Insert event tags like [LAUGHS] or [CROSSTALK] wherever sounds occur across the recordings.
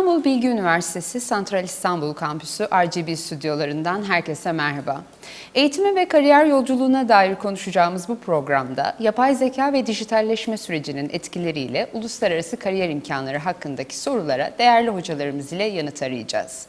İstanbul Bilgi Üniversitesi Santral İstanbul Kampüsü RGB stüdyolarından herkese merhaba. Eğitime ve kariyer yolculuğuna dair konuşacağımız bu programda yapay zeka ve dijitalleşme sürecinin etkileriyle uluslararası kariyer imkanları hakkındaki sorulara değerli hocalarımız ile yanıt arayacağız.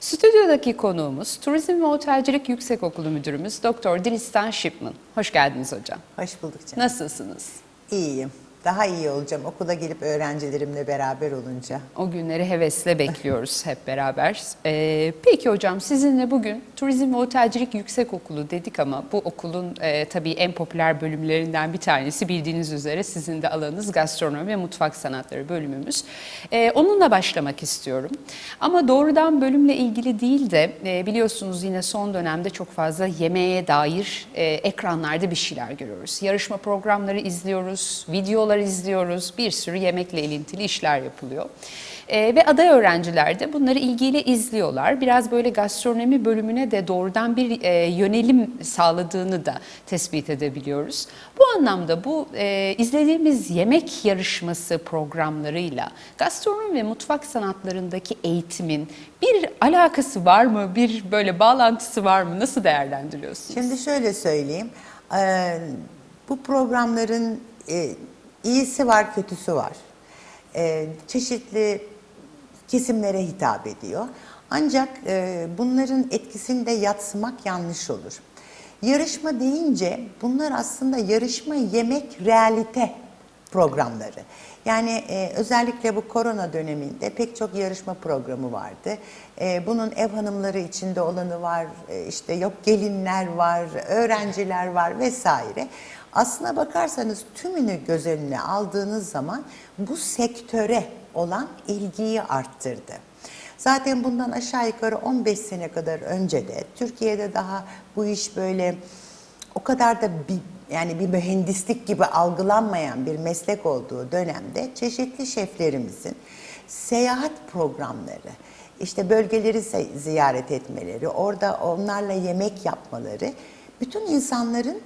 Stüdyodaki konuğumuz Turizm ve Otelcilik Yüksekokulu Müdürümüz Doktor Dilistan Shipman. Hoş geldiniz hocam. Hoş bulduk canım. Nasılsınız? İyiyim. Daha iyi olacağım okula gelip öğrencilerimle beraber olunca. O günleri hevesle bekliyoruz hep beraber. Ee, peki hocam sizinle bugün Turizm ve Otelcilik Yüksekokulu dedik ama bu okulun e, tabii en popüler bölümlerinden bir tanesi bildiğiniz üzere sizin de alanınız gastronomi ve mutfak sanatları bölümümüz. Ee, onunla başlamak istiyorum. Ama doğrudan bölümle ilgili değil de e, biliyorsunuz yine son dönemde çok fazla yemeğe dair e, ekranlarda bir şeyler görüyoruz. Yarışma programları izliyoruz, videolar izliyoruz, bir sürü yemekle ilintili işler yapılıyor. Ee, ve aday öğrenciler de bunları ilgiyle izliyorlar. Biraz böyle gastronomi bölümüne de doğrudan bir e, yönelim sağladığını da tespit edebiliyoruz. Bu anlamda bu e, izlediğimiz yemek yarışması programlarıyla gastronomi ve mutfak sanatlarındaki eğitimin bir alakası var mı? Bir böyle bağlantısı var mı? Nasıl değerlendiriyorsunuz? Şimdi şöyle söyleyeyim. Ee, bu programların e, iyisi var, kötüsü var. Ee, çeşitli kesimlere hitap ediyor. Ancak e, bunların etkisini de yatsımak yanlış olur. Yarışma deyince bunlar aslında yarışma yemek realite programları. Yani e, özellikle bu korona döneminde pek çok yarışma programı vardı. E, bunun ev hanımları içinde olanı var, e, işte yok gelinler var, öğrenciler var vesaire. Aslına bakarsanız tümünü göz önüne aldığınız zaman bu sektöre olan ilgiyi arttırdı. Zaten bundan aşağı yukarı 15 sene kadar önce de Türkiye'de daha bu iş böyle o kadar da bir yani bir mühendislik gibi algılanmayan bir meslek olduğu dönemde çeşitli şeflerimizin seyahat programları, işte bölgeleri ziyaret etmeleri, orada onlarla yemek yapmaları bütün insanların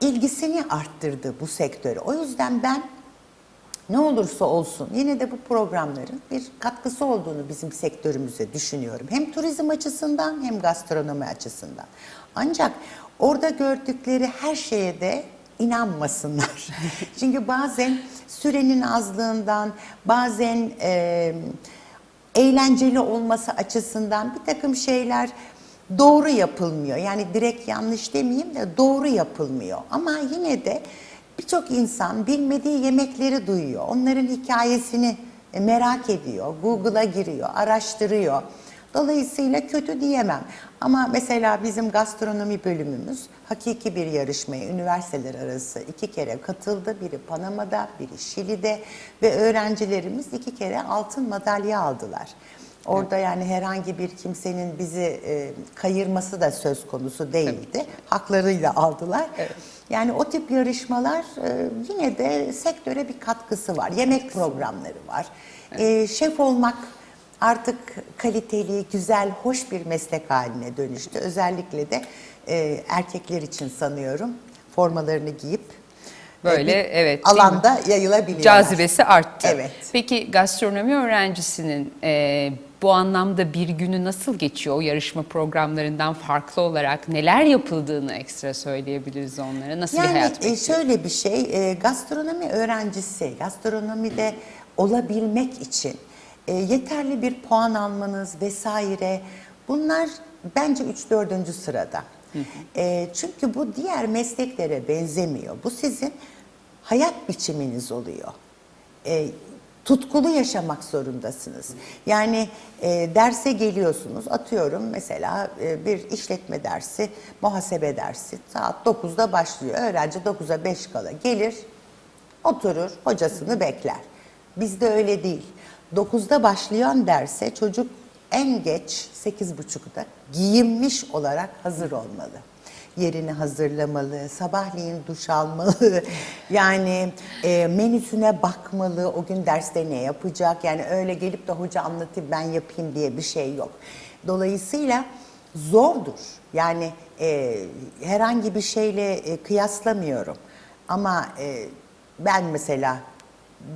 ilgisini arttırdı bu sektöre. O yüzden ben ne olursa olsun yine de bu programların bir katkısı olduğunu bizim sektörümüze düşünüyorum. Hem turizm açısından hem gastronomi açısından. Ancak orada gördükleri her şeye de inanmasınlar. [LAUGHS] Çünkü bazen sürenin azlığından, bazen e, eğlenceli olması açısından bir takım şeyler doğru yapılmıyor. Yani direkt yanlış demeyeyim de doğru yapılmıyor. Ama yine de birçok insan bilmediği yemekleri duyuyor. Onların hikayesini e, merak ediyor. Google'a giriyor, araştırıyor. Dolayısıyla kötü diyemem. Ama mesela bizim gastronomi bölümümüz hakiki bir yarışmaya üniversiteler arası iki kere katıldı. Biri Panama'da, biri Şili'de ve öğrencilerimiz iki kere altın madalya aldılar. Orada yani herhangi bir kimsenin bizi e, kayırması da söz konusu değildi. Haklarıyla aldılar. Yani o tip yarışmalar e, yine de sektöre bir katkısı var. Yemek programları var. E, şef olmak artık kaliteli, güzel, hoş bir meslek haline dönüştü. Özellikle de e, erkekler için sanıyorum formalarını giyip e, Böyle, bir evet, değil mi? alanda yayılabiliyorlar. Cazibesi arttı. Evet. Peki gastronomi öğrencisinin e, bu anlamda bir günü nasıl geçiyor? O yarışma programlarından farklı olarak neler yapıldığını ekstra söyleyebiliriz onlara. Nasıl bir Yani hayat e, bekliyor? şöyle bir şey, e, gastronomi öğrencisi, gastronomide olabilmek için e, yeterli bir puan almanız vesaire bunlar bence 3-4. sırada. E, çünkü bu diğer mesleklere benzemiyor. Bu sizin hayat biçiminiz oluyor. E, tutkulu yaşamak zorundasınız. Yani e, derse geliyorsunuz, atıyorum mesela e, bir işletme dersi, muhasebe dersi saat 9'da başlıyor. Öğrenci 9'a 5 kala gelir, oturur, hocasını bekler. Bizde öyle değil. 9'da başlayan derse çocuk en geç 8.30'da giyinmiş olarak hazır olmalı yerini hazırlamalı, sabahleyin duş almalı, [LAUGHS] yani e, menüsüne bakmalı, o gün derste ne yapacak, yani öyle gelip de hoca anlatayım ben yapayım diye bir şey yok. Dolayısıyla zordur, yani e, herhangi bir şeyle e, kıyaslamıyorum ama e, ben mesela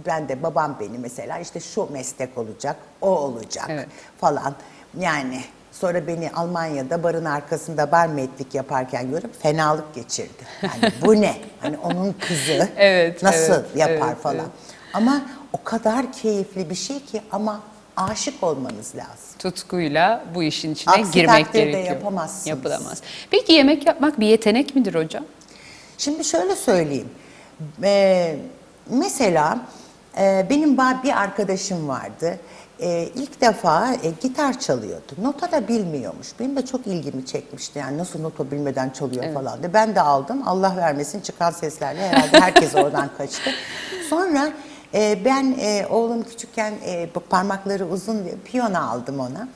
ben de babam beni mesela işte şu meslek olacak, o olacak Evet. falan. Yani sonra beni Almanya'da barın arkasında barmaidlik yaparken görüp fenalık geçirdi. Yani bu ne? Hani onun kızı [LAUGHS] Evet, nasıl evet, yapar evet, falan. evet. Ama o kadar keyifli bir şey ki ama aşık olmanız lazım. tutkuyla bu işin içine Aksi girmek gerekiyor. yapamazsınız. Yapılamaz. Peki yemek yapmak bir yetenek midir hocam? Şimdi şöyle söyleyeyim. Ee, mesela e, benim bir arkadaşım vardı. Ee, ilk defa e, gitar çalıyordu. Nota da bilmiyormuş. Benim de çok ilgimi çekmişti. Yani nasıl nota bilmeden çalıyor falan diye. Ben de aldım. Allah vermesin çıkan seslerle herhalde herkes oradan [LAUGHS] kaçtı. Sonra e, ben e, oğlum küçükken e, parmakları uzun diye piyano aldım ona.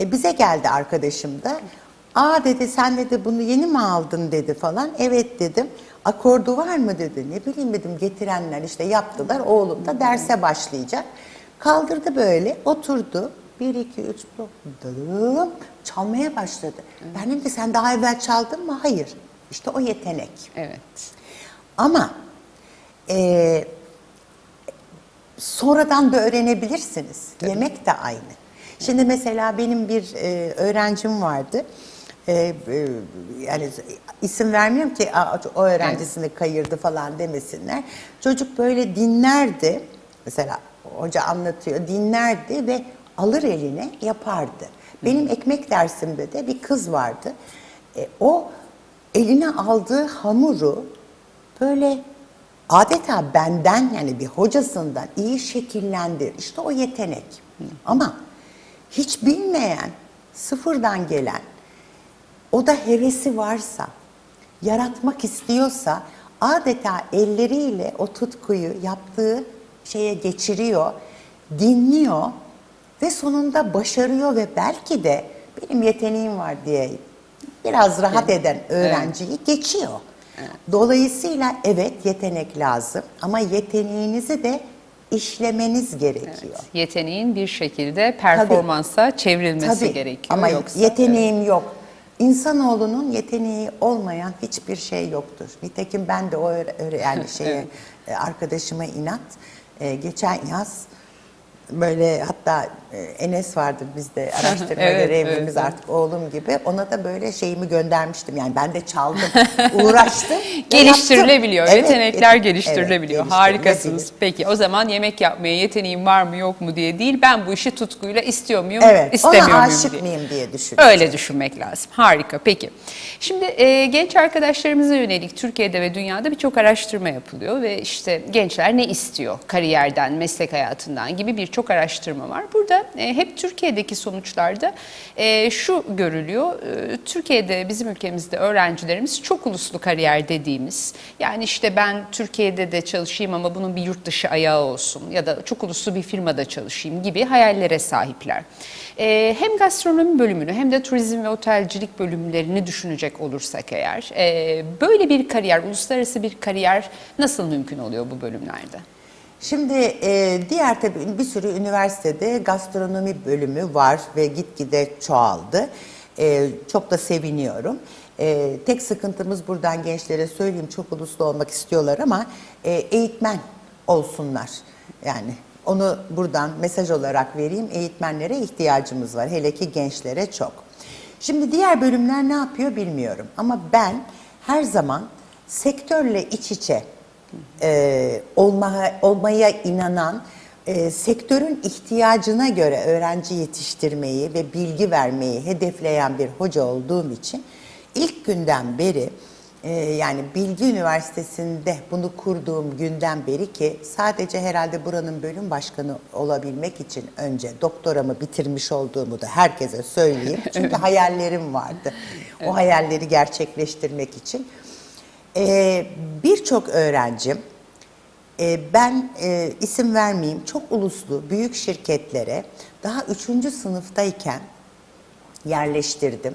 E, bize geldi arkadaşım da. Aa dedi sen dedi bunu yeni mi aldın dedi falan. Evet dedim. Akordu var mı dedi. Ne bileyim dedim getirenler işte yaptılar. Oğlum da derse başlayacak. Kaldırdı böyle oturdu. Bir, iki, üç, dım, çalmaya başladı. Ben dedim ki sen daha evvel çaldın mı? Hayır. İşte o yetenek. Evet. Ama eee, sonradan da öğrenebilirsiniz. Yemek de aynı. Şimdi mesela benim bir e, öğrencim vardı. E, e, yani isim vermiyorum ki "Aa, o öğrencisini kayırdı falan demesinler. Çocuk böyle dinlerdi. Mesela hoca anlatıyor. Dinlerdi ve alır eline yapardı. Benim ekmek dersimde de bir kız vardı. E, o eline aldığı hamuru böyle adeta benden yani bir hocasından iyi şekillendir. İşte o yetenek. Ama hiç bilmeyen, sıfırdan gelen, o da hevesi varsa, yaratmak istiyorsa adeta elleriyle o tutkuyu yaptığı şeye geçiriyor, dinliyor ve sonunda başarıyor ve belki de benim yeteneğim var diye biraz rahat eden öğrenciyi geçiyor. Dolayısıyla evet yetenek lazım ama yeteneğinizi de işlemeniz gerekiyor. Yeteneğin bir şekilde performansa çevrilmesi Tabii. gerekiyor. Ama Yoksa yeteneğim yok. İnsanoğlunun yeteneği olmayan hiçbir şey yoktur. Nitekim ben de o öyle, yani [LAUGHS] şeye e, arkadaşıma inat e, geçen yaz böyle hatta Enes vardır bizde [LAUGHS] araştırma Evet, görevlimiz evet, artık oğlum gibi. Ona da böyle şeyimi göndermiştim. Yani ben de çaldım, [LAUGHS] uğraştım. [LAUGHS] geliştirilebiliyor. Evet, Yetenekler evet, geliştirilebiliyor. evet, Harikasınız. Peki o zaman yemek yapmaya yeteneğim var mı yok mu diye değil. Ben bu işi tutkuyla istiyor muyum, Evet, istemiyor ona muyum aşık diye. mıyım diye düşün. Öyle düşünmek lazım. Harika. Peki. Şimdi e, genç arkadaşlarımıza yönelik Türkiye'de ve dünyada birçok araştırma yapılıyor ve işte gençler ne istiyor kariyerden, meslek hayatından gibi birçok araştırma var. Burada e, hep Türkiye'deki sonuçlarda e, şu görülüyor. E, Türkiye'de bizim ülkemizde öğrencilerimiz çok uluslu kariyer dediğimiz yani işte ben Türkiye'de de çalışayım ama bunun bir yurt dışı ayağı olsun ya da çok uluslu bir firmada çalışayım gibi hayallere sahipler. Hem gastronomi bölümünü hem de turizm ve otelcilik bölümlerini düşünecek olursak eğer böyle bir kariyer, uluslararası bir kariyer nasıl mümkün oluyor bu bölümlerde? Şimdi e, diğer tabii bir sürü üniversitede gastronomi bölümü var ve gitgide çoğaldı. E, çok da seviniyorum. E, tek sıkıntımız buradan gençlere söyleyeyim çok uluslu olmak istiyorlar ama e, eğitmen olsunlar. Yani onu buradan mesaj olarak vereyim. Eğitmenlere ihtiyacımız var. Hele ki gençlere çok. Şimdi diğer bölümler ne yapıyor bilmiyorum. Ama ben her zaman sektörle iç içe e, olmaya, olmaya inanan, e, sektörün ihtiyacına göre öğrenci yetiştirmeyi ve bilgi vermeyi hedefleyen bir hoca olduğum için ilk günden beri e, yani Bilgi Üniversitesi'nde bunu kurduğum günden beri ki sadece herhalde buranın bölüm başkanı olabilmek için önce doktoramı bitirmiş olduğumu da herkese söyleyeyim. [LAUGHS] Çünkü hayallerim vardı. O hayalleri gerçekleştirmek için. Ee, Birçok öğrencim, e, ben e, isim vermeyeyim, çok uluslu büyük şirketlere daha üçüncü sınıftayken yerleştirdim.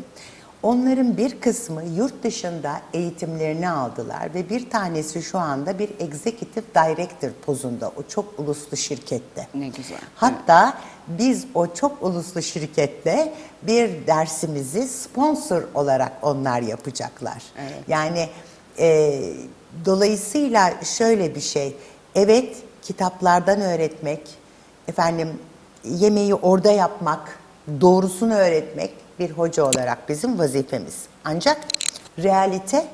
Onların bir kısmı yurt dışında eğitimlerini aldılar ve bir tanesi şu anda bir executive director pozunda o çok uluslu şirkette. Ne güzel. Hatta biz o çok uluslu şirkette bir dersimizi sponsor olarak onlar yapacaklar. Yani e, dolayısıyla şöyle bir şey. Evet kitaplardan öğretmek, efendim yemeği orada yapmak, doğrusunu öğretmek bir hoca olarak bizim vazifemiz. Ancak realite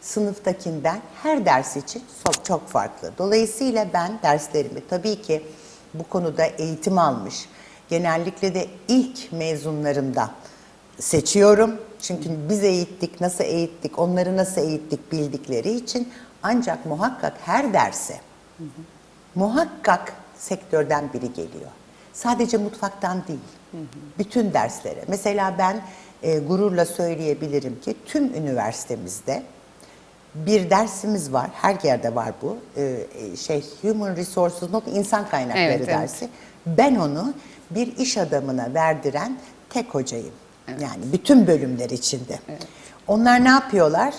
sınıftakinden her ders için çok, çok farklı. Dolayısıyla ben derslerimi tabii ki bu konuda eğitim almış, genellikle de ilk mezunlarımda seçiyorum. Çünkü biz eğittik, nasıl eğittik, onları nasıl eğittik bildikleri için ancak muhakkak her derse muhakkak sektörden biri geliyor. Sadece mutfaktan değil. Bütün derslere. Mesela ben e, gururla söyleyebilirim ki tüm üniversitemizde bir dersimiz var. Her yerde var bu. E, e, şey Human Resources not insan kaynakları Evet, evet. dersi. Ben onu bir iş adamına verdiren tek hocayım. Yani bütün bölümler içinde. Onlar ne yapıyorlar?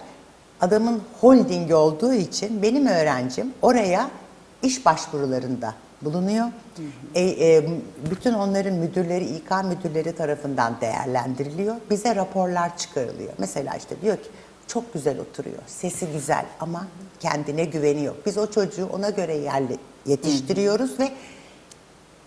Adamın holdingi olduğu için benim öğrencim oraya iş başvurularında bulunuyor. E, e, bütün onların müdürleri, İK müdürleri tarafından değerlendiriliyor. Bize raporlar çıkarılıyor. Mesela işte diyor ki çok güzel oturuyor, sesi güzel ama kendine güveniyor. Biz o çocuğu ona göre yerle, yetiştiriyoruz ve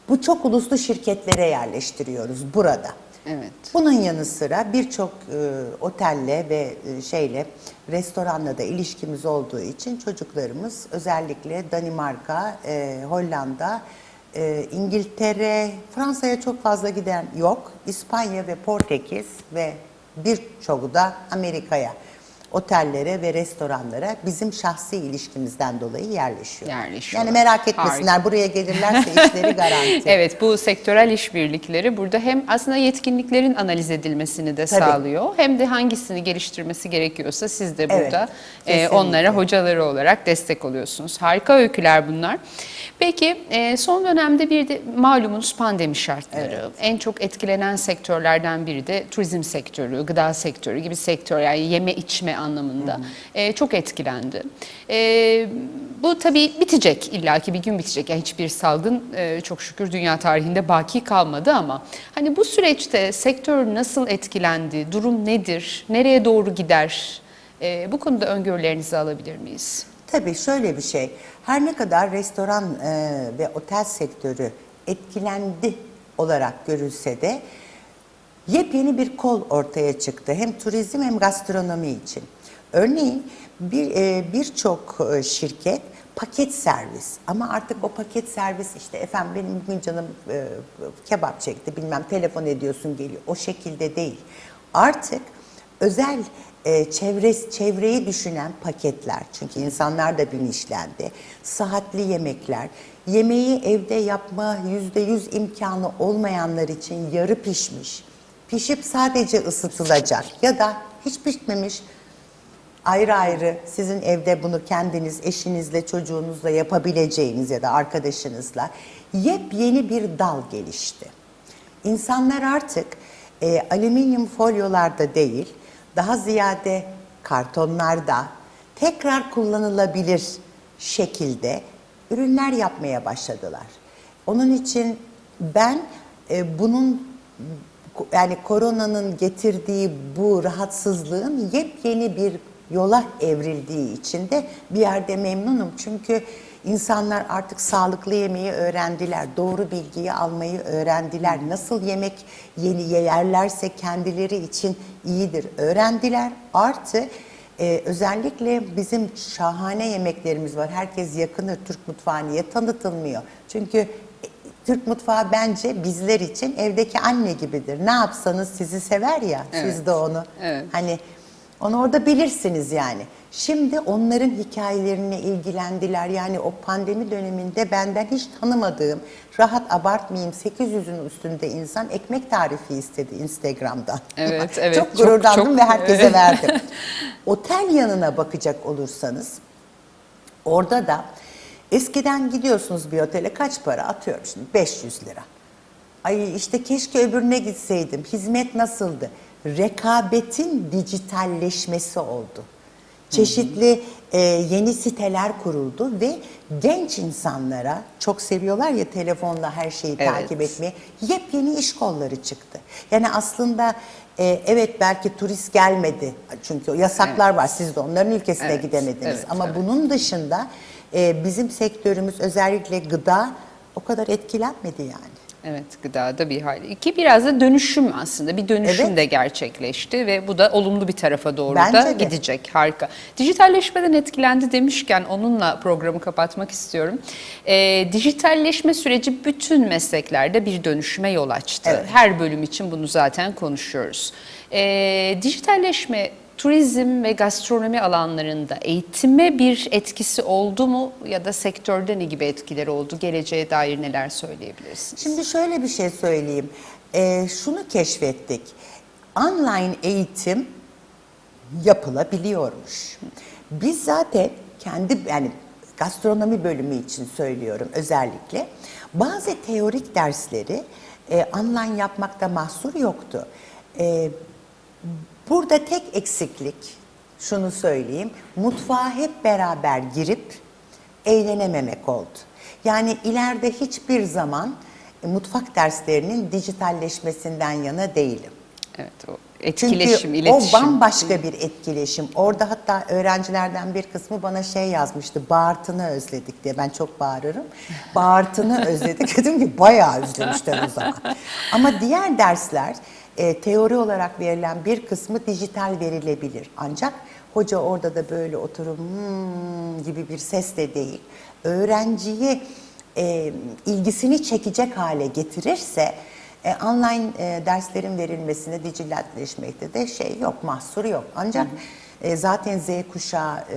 bu çok uluslu şirketlere yerleştiriyoruz burada. Evet. Bunun yanı sıra birçok e, otelle ve e, şeyle restoranla da ilişkimiz olduğu için çocuklarımız özellikle Danimarka, e, Hollanda, e, İngiltere, Fransa'ya çok fazla giden yok. İspanya ve Portekiz ve birçoğu da Amerika'ya otellere ve restoranlara bizim şahsi ilişkimizden dolayı yerleşiyor. Yerleşiyorlar. Yani merak etmesinler Harika. buraya gelirlerse [LAUGHS] işleri garanti. Evet bu sektörel işbirlikleri burada hem aslında yetkinliklerin analiz edilmesini de Tabii. sağlıyor hem de hangisini geliştirmesi gerekiyorsa siz de Evet, burada e, kesinlikle. onlara hocaları olarak destek oluyorsunuz. Harika öyküler bunlar. Peki e, son dönemde bir de malumunuz pandemi şartları. En çok etkilenen sektörlerden biri de turizm sektörü, gıda sektörü gibi sektör yani yeme içme anlamında e, çok etkilendi. E, bu tabii bitecek illaki bir gün bitecek. Yani hiçbir salgın e, çok şükür dünya tarihinde baki kalmadı ama hani bu süreçte sektör nasıl etkilendi, durum nedir, nereye doğru gider? E, bu konuda öngörülerinizi alabilir miyiz? Tabii şöyle bir şey. Her ne kadar restoran e, ve otel sektörü etkilendi olarak görülse de yepyeni bir kol ortaya çıktı. Hem turizm hem gastronomi için. Örneğin bir e, birçok e, şirket paket servis ama artık o paket servis işte efendim benim bugün canım e, kebap çekti bilmem telefon ediyorsun geliyor o şekilde değil. Artık özel çevre, çevreyi düşünen paketler çünkü insanlar da bilinçlendi. Sıhhatli yemekler, yemeği evde yapma yüzde yüz imkanı olmayanlar için yarı pişmiş, pişip sadece ısıtılacak ya da hiç pişmemiş ayrı ayrı sizin evde bunu kendiniz eşinizle çocuğunuzla yapabileceğiniz ya da arkadaşınızla yepyeni bir dal gelişti. İnsanlar artık e, alüminyum folyolarda değil, daha ziyade kartonlarda tekrar kullanılabilir şekilde ürünler yapmaya başladılar. Onun için ben e, bunun yani koronanın getirdiği bu rahatsızlığın yepyeni bir yola evrildiği için de bir yerde memnunum. Çünkü insanlar artık sağlıklı yemeği öğrendiler, doğru bilgiyi almayı öğrendiler. Nasıl yemek yeni yerlerse kendileri için iyidir öğrendiler. Artı e, özellikle bizim şahane yemeklerimiz var. Herkes yakınır Türk mutfağı niye tanıtılmıyor? Çünkü Türk mutfağı bence bizler için evdeki anne gibidir. Ne yapsanız sizi sever ya, Evet. siz de onu. Evet. Hani onu orada bilirsiniz yani. Şimdi onların hikayelerine ilgilendiler. Yani o pandemi döneminde benden hiç tanımadığım, rahat abartmayayım 800'ün üstünde insan ekmek tarifi istedi Instagram'dan. Evet, [LAUGHS] evet. çok Çok, gururlandım çok, ve herkese evet. verdim. [LAUGHS] Otel yanına bakacak olursanız orada da eskiden gidiyorsunuz bir otele kaç para atıyorum şimdi 500 lira. Ay işte keşke öbürüne gitseydim. Hizmet nasıldı? Rekabetin dijitalleşmesi oldu. Çeşitli e, yeni siteler kuruldu ve genç insanlara çok seviyorlar ya telefonla her şeyi Evet. takip etmeyi. Yepyeni iş kolları çıktı. Yani aslında e, evet belki turist gelmedi. Çünkü yasaklar var. Siz de onların ülkesine Evet, gidemediniz. evet, Ama evet. bunun dışında e, bizim sektörümüz özellikle gıda o kadar etkilenmedi yani. Evet gıdada bir hayli. Ki biraz da dönüşüm aslında bir dönüşüm Evet. de gerçekleşti ve bu da olumlu bir tarafa doğru Bence da de. gidecek. Harika. Dijitalleşmeden etkilendi demişken onunla programı kapatmak istiyorum. Ee, dijitalleşme süreci bütün mesleklerde bir dönüşüme yol açtı. Evet. Her bölüm için bunu zaten konuşuyoruz. Ee, dijitalleşme turizm ve gastronomi alanlarında eğitime bir etkisi oldu mu ya da sektörde ne gibi etkileri oldu? Geleceğe dair neler söyleyebilirsiniz? Şimdi şöyle bir şey söyleyeyim. Ee, şunu keşfettik. Online eğitim yapılabiliyormuş. Biz zaten kendi yani gastronomi bölümü için söylüyorum özellikle. Bazı teorik dersleri e, online yapmakta mahsur yoktu. E, Burada tek eksiklik, şunu söyleyeyim, mutfağa hep beraber girip eğlenememek oldu. Yani ileride hiçbir zaman e, mutfak derslerinin dijitalleşmesinden yana değilim. Evet o etkileşim, Çünkü iletişim. o bambaşka bir etkileşim. Orada hatta öğrencilerden bir kısmı bana şey yazmıştı. Bağırtını özledik diye. Ben çok bağırırım. Bağırtını özledik. [LAUGHS] Dedim ki bayağı özlemişler o zaman. Ama diğer dersler e, teori olarak verilen bir kısmı dijital verilebilir. Ancak hoca orada da böyle oturup "Hmm" gibi bir sesle değil. Öğrenciyi e, ilgisini çekecek hale getirirse e, online e, derslerin verilmesine dijitalleşmekte de şey yok, mahsur yok. Ancak e, zaten Z kuşağı e,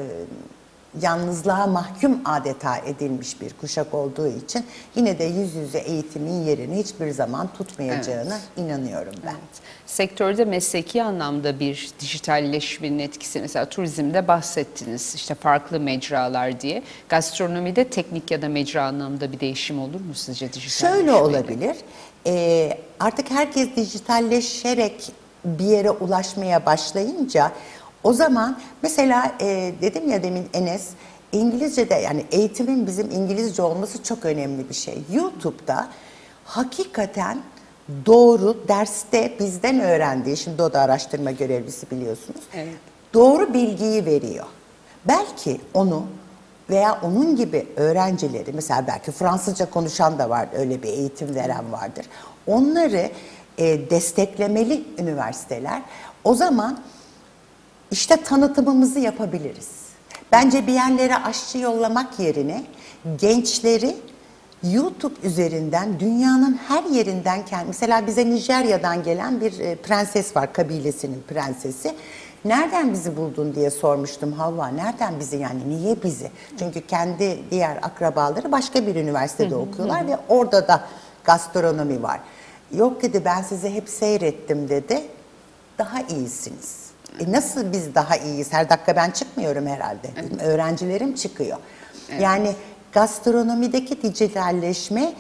yalnızlığa mahkum adeta edilmiş bir kuşak olduğu için yine de yüz yüze eğitimin yerini hiçbir zaman tutmayacağına inanıyorum ben. Sektörde mesleki anlamda bir dijitalleşmenin etkisi mesela turizmde bahsettiniz işte farklı mecralar diye. Gastronomide teknik ya da mecra anlamda bir değişim olur mu sizce dijitalleşmeyle? Şöyle olabilir. Ee, artık herkes dijitalleşerek bir yere ulaşmaya başlayınca o zaman mesela e, dedim ya demin Enes İngilizce'de yani eğitimin bizim İngilizce olması çok önemli bir şey. YouTube'da hakikaten doğru derste bizden öğrendiği şimdi o da araştırma görevlisi biliyorsunuz. Evet. Doğru bilgiyi veriyor. Belki onu veya onun gibi öğrencileri mesela belki Fransızca konuşan da var öyle bir eğitim veren vardır. Onları e, desteklemeli üniversiteler. O zaman işte tanıtımımızı yapabiliriz. Bence bir yerlere aşçı yollamak yerine gençleri YouTube üzerinden dünyanın her yerinden mesela bize Nijerya'dan gelen bir e, prenses var kabilesinin prensesi. Nereden bizi buldun diye sormuştum Havva. Nereden bizi yani niye bizi? Çünkü kendi diğer akrabaları başka bir üniversitede okuyorlar ve orada da gastronomi var. Yok dedi ben sizi hep seyrettim dedi. Daha iyisiniz. E nasıl biz daha iyiyiz? Her dakika ben çıkmıyorum herhalde. Benim öğrencilerim çıkıyor. Yani gastronomideki dijitalleşme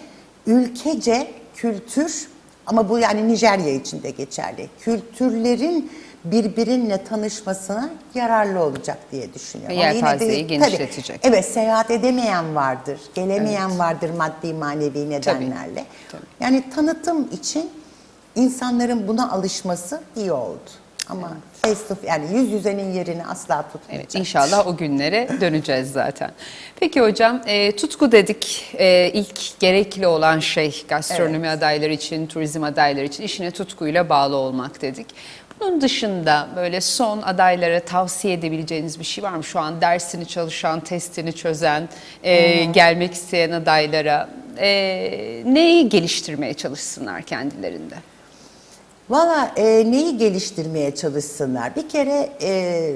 ülkece kültür ama bu yani Nijerya için de geçerli. Kültürlerin birbirinle tanışmasına yararlı olacak diye düşünüyorum. Ve yelpazeyi tabii, genişletecek. evet seyahat edemeyen vardır, gelemeyen vardır maddi manevi nedenlerle. tabii. Yani tanıtım için insanların buna alışması iyi oldu. Ama face to yani yüz yüzenin yerini asla tutmayacak. Evet inşallah o günlere döneceğiz zaten. Peki hocam e, tutku dedik E, ilk gerekli olan şey gastronomi adayları için, turizm adayları için işine tutkuyla bağlı olmak dedik. Bunun dışında böyle son adaylara tavsiye edebileceğiniz bir şey var mı? Şu an dersini çalışan, testini çözen, e, gelmek isteyen adaylara e, neyi geliştirmeye çalışsınlar kendilerinde? Valla e, neyi geliştirmeye çalışsınlar? Bir kere e,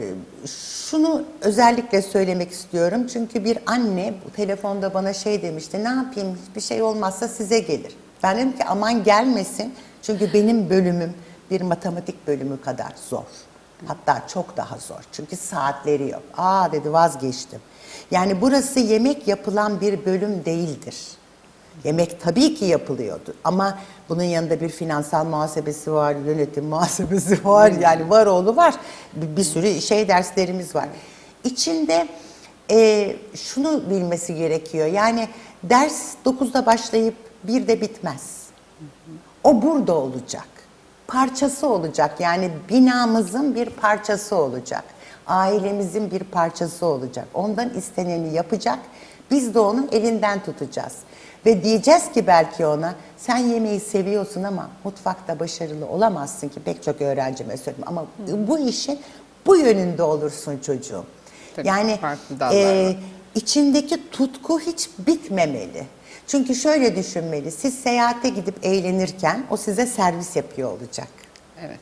şunu özellikle söylemek istiyorum. Çünkü bir anne telefonda bana şey demişti. Ne yapayım hiçbir şey olmazsa size gelir. Ben dedim ki aman gelmesin. Çünkü benim bölümüm bir matematik bölümü kadar zor. Hatta çok daha zor. Çünkü saatleri yok. Aa dedi vazgeçtim. Yani burası yemek yapılan bir bölüm değildir. Yemek tabii ki yapılıyordu ama bunun yanında bir finansal muhasebesi var, yönetim muhasebesi [LAUGHS] var. Yani var oğlu var. Bir, bir sürü şey derslerimiz var. İçinde e, şunu bilmesi gerekiyor. Yani ders 9'da başlayıp 1'de bitmez. O burada olacak. Parçası olacak. Yani binamızın bir parçası olacak. Ailemizin bir parçası olacak. Ondan isteneni yapacak. Biz de onun elinden tutacağız. Ve diyeceğiz ki belki ona sen yemeği seviyorsun ama mutfakta başarılı olamazsın ki pek çok öğrencime söylüyorum. Ama bu işin bu yönünde olursun çocuğum. Tabii, yani var. içindeki tutku hiç bitmemeli. Çünkü şöyle düşünmeli. Siz seyahate gidip eğlenirken o size servis yapıyor olacak. Evet.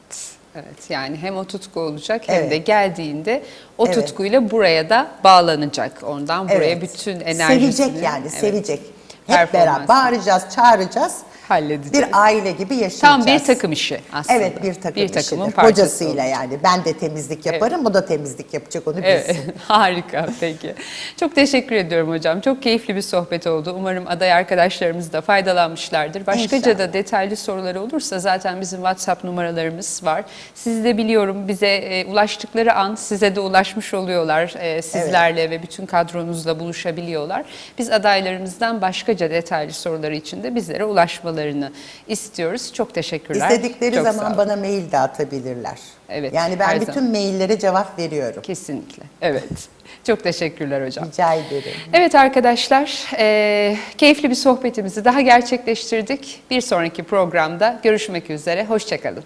Evet yani hem o tutku olacak hem Evet. de geldiğinde o Evet. tutkuyla buraya da bağlanacak. Ondan buraya Evet. bütün enerjisini Sevecek yani, evet, sevecek. Hep beraber bağıracağız, çağıracağız. Halledeceğiz. Bir aile gibi yaşayacağız. Tam bir takım işi aslında. Evet bir takım bir takımın işidir. Kocasıyla olacak. yani. Ben de temizlik yaparım, o da temizlik yapacak onu bilsin. Evet, [LAUGHS] harika peki. Çok teşekkür ediyorum hocam. Çok keyifli bir sohbet oldu. Umarım aday arkadaşlarımız da faydalanmışlardır. Başkaca İnşallah. da detaylı soruları olursa zaten bizim WhatsApp numaralarımız var. Siz de biliyorum bize e, ulaştıkları an size de ulaşmış oluyorlar. E, sizlerle ve bütün kadronuzla buluşabiliyorlar. Biz adaylarımızdan başkaca detaylı soruları için de bizlere ulaşmalarını istiyoruz. Çok teşekkürler. İstedikleri Çok zaman bana mail de atabilirler. Evet, Yani ben bütün zaman. maillere cevap veriyorum. Kesinlikle. Evet. [LAUGHS] Çok teşekkürler hocam. Rica ederim. Evet arkadaşlar, eee, keyifli bir sohbetimizi daha gerçekleştirdik. Bir sonraki programda görüşmek üzere. Hoşçakalın.